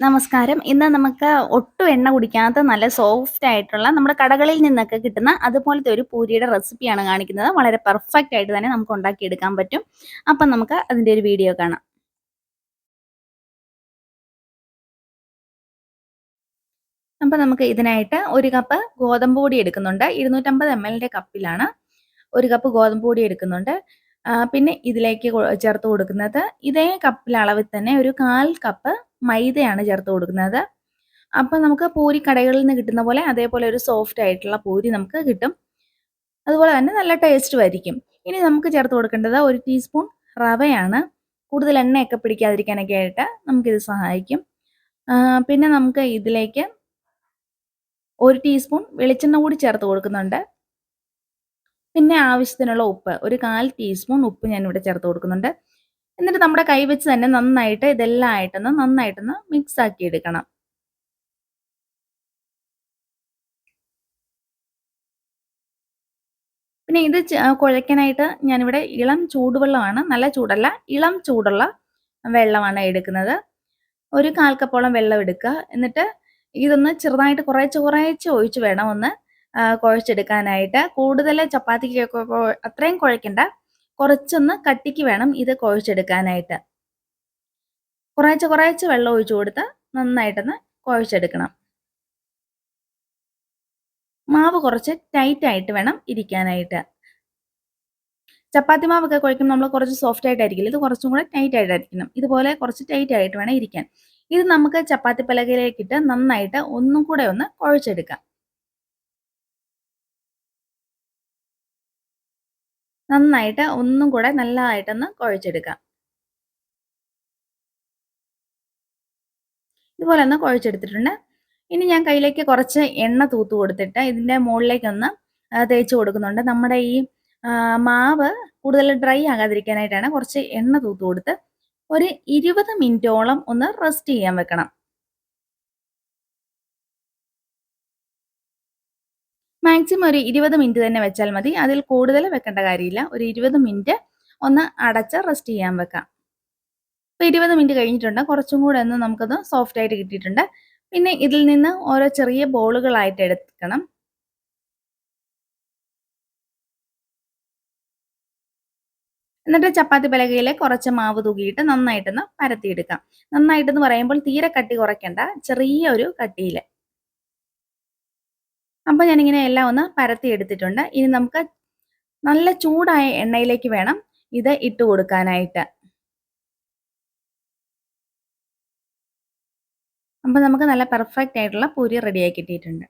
നമസ്കാരം. ഇന്ന് നമുക്ക് ഒട്ടും എണ്ണ കുടിക്കാത്ത നല്ല സോഫ്റ്റ് ആയിട്ടുള്ള നമ്മുടെ കടകളിൽ നിന്നൊക്കെ കിട്ടുന്ന അതുപോലത്തെ ഒരു പൂരിയുടെ റെസിപ്പിയാണ് കാണിക്കുന്നത്. വളരെ പെർഫെക്റ്റ് ആയിട്ട് തന്നെ നമുക്ക് ഉണ്ടാക്കിയെടുക്കാൻ പറ്റും. അപ്പം നമുക്ക് അതിന്റെ ഒരു വീഡിയോ കാണാം. അപ്പം നമുക്ക് ഇതിനായിട്ട് ഒരു കപ്പ് ഗോതമ്പ് പൊടി എടുക്കുന്നുണ്ട്. 250 എംഎല്ലിന്റെ കപ്പിലാണ് ഒരു കപ്പ് ഗോതമ്പ് പൊടി എടുക്കുന്നുണ്ട്. പിന്നെ ഇതിലേക്ക് ചേർത്ത് കൊടുക്കുന്നത് ഇതേ കപ്പിലളവിൽ തന്നെ ഒരു 1/4 കപ്പ് മൈദയാണ് ചേർത്ത് കൊടുക്കുന്നത്. അപ്പം നമുക്ക് പൂരി കടകളിൽ നിന്ന് കിട്ടുന്ന പോലെ അതേപോലെ ഒരു സോഫ്റ്റ് ആയിട്ടുള്ള പൂരി നമുക്ക് കിട്ടും. അതുപോലെ തന്നെ നല്ല ടേസ്റ്റും ആയിരിക്കും. ഇനി നമുക്ക് ചേർത്ത് കൊടുക്കേണ്ടത് ഒരു ടീസ്പൂൺ റവയാണ്. കൂടുതൽ എണ്ണയൊക്കെ പിടിക്കാതിരിക്കാനൊക്കെ ആയിട്ട് നമുക്കിത് സഹായിക്കും. പിന്നെ നമുക്ക് ഇതിലേക്ക് ഒരു ടീസ്പൂൺ വെളിച്ചെണ്ണ കൂടി ചേർത്ത് കൊടുക്കുന്നുണ്ട്. പിന്നെ ആവശ്യത്തിനുള്ള ഉപ്പ് ഒരു 1/4 ടീസ്പൂൺ ഉപ്പ് ഞാൻ ഇവിടെ ചേർത്ത് കൊടുക്കുന്നുണ്ട്. എന്നിട്ട് നമ്മുടെ കൈ വെച്ച് തന്നെ നന്നായിട്ട് ഇതെല്ലാം ആയിട്ടൊന്ന് നന്നായിട്ടൊന്ന് മിക്സ് ആക്കി എടുക്കണം. പിന്നെ ഇത് കുഴയ്ക്കാനായിട്ട് ഞാനിവിടെ ഇളം ചൂടുവെള്ളമാണ് നല്ല ചൂടല്ല ഇളം ചൂടുള്ള വെള്ളമാണ് എടുക്കുന്നത്. ഒരു 1/4 കപ്പോളം വെള്ളം എടുക്കുക. എന്നിട്ട് ഇതൊന്ന് ചെറുതായിട്ട് കുറേച്ച് കുറേച്ച് ഒഴിച്ച് വേണം ഒന്ന് കുഴച്ചെടുക്കാനായിട്ട്. കൂടുതൽ ചപ്പാത്തിക്കൊക്കെ അത്രയും കുഴയ്ക്കണ്ട. കുറച്ചൊന്ന് കട്ടിക്ക് വേണം ഇത് കുഴച്ചെടുക്കാനായിട്ട്. കുറേശ്ശെ കുറേശ്ശെ വെള്ളം ഒഴിച്ചു കൊടുത്ത് നന്നായിട്ടൊന്ന് കുഴച്ചെടുക്കണം. മാവ് കുറച്ച് ടൈറ്റ് ആയിട്ട് വേണം ഇരിക്കാനായിട്ട്. ചപ്പാത്തി മാവൊക്കെ കുഴക്കുമ്പോൾ നമ്മൾ കുറച്ച് സോഫ്റ്റ് ആയിട്ടായിരിക്കില്ല. ഇത് കുറച്ചും കൂടെ ടൈറ്റ് ആയിട്ടായിരിക്കണം. ഇതുപോലെ കുറച്ച് ടൈറ്റ് ആയിട്ട് വേണം ഇരിക്കാൻ. ഇത് നമുക്ക് ചപ്പാത്തി പലകയിലേക്കിട്ട് നന്നായിട്ട് ഒന്നും കൂടെ ഒന്ന് കുഴച്ചെടുക്കാം. നന്നായിട്ട് ഒന്നും കൂടെ നല്ലതായിട്ടൊന്ന് കുഴച്ചെടുക്കാം. ഇതുപോലെ ഒന്ന് കുഴച്ചെടുത്തിട്ടുണ്ട്. ഇനി ഞാൻ കയ്യിലേക്ക് കുറച്ച് എണ്ണ തൂത്ത് കൊടുത്തിട്ട് ഇതിന്റെ മുകളിലേക്കൊന്ന് തേച്ച് കൊടുക്കുന്നുണ്ട്. നമ്മുടെ ഈ മാവ് കൂടുതൽ ഡ്രൈ ആകാതിരിക്കാനായിട്ടാണ് കുറച്ച് എണ്ണ തൂത്ത് കൊടുത്ത് ഒരു 20 മിനിറ്റോളം ഒന്ന് റെസ്റ്റ് ചെയ്യാൻ വെക്കണം. മാക്സിമം ഒരു 20 മിനിറ്റ് തന്നെ വെച്ചാൽ മതി. അതിൽ കൂടുതൽ വെക്കേണ്ട കാര്യമില്ല. ഒരു 20 മിനിറ്റ് ഒന്ന് അടച്ച് റെസ്റ്റ് ചെയ്യാൻ വെക്കാം. ഇപ്പൊ 20 മിനിറ്റ് കഴിഞ്ഞിട്ടുണ്ട്. കുറച്ചും കൂടെ ഒന്ന് നമുക്കത് സോഫ്റ്റ് ആയിട്ട് കിട്ടിയിട്ടുണ്ട്. പിന്നെ ഇതിൽ നിന്ന് ഓരോ ചെറിയ ബോളുകളായിട്ട് എടുക്കണം. എന്നിട്ട് ചപ്പാത്തി പലകയിൽ കുറച്ച് മാവ് തൂകിയിട്ട് നന്നായിട്ടൊന്ന് പരത്തിയെടുക്കാം. നന്നായിട്ടെന്ന് പറയുമ്പോൾ തീരെ കട്ടി കുറയ്ക്കേണ്ട ചെറിയ ഒരു കട്ടിയിൽ. അപ്പൊ ഞാനിങ്ങനെ എല്ലാം ഒന്ന് പരത്തി എടുത്തിട്ടുണ്ട്. ഇനി നമുക്ക് നല്ല ചൂടായ എണ്ണയിലേക്ക് വേണം ഇത് ഇട്ട് കൊടുക്കാനായിട്ട്. അപ്പോൾ നമുക്ക് നല്ല പെർഫെക്റ്റ് ആയിട്ടുള്ള പൂരി റെഡിയായി കിട്ടിയിട്ടുണ്ട്.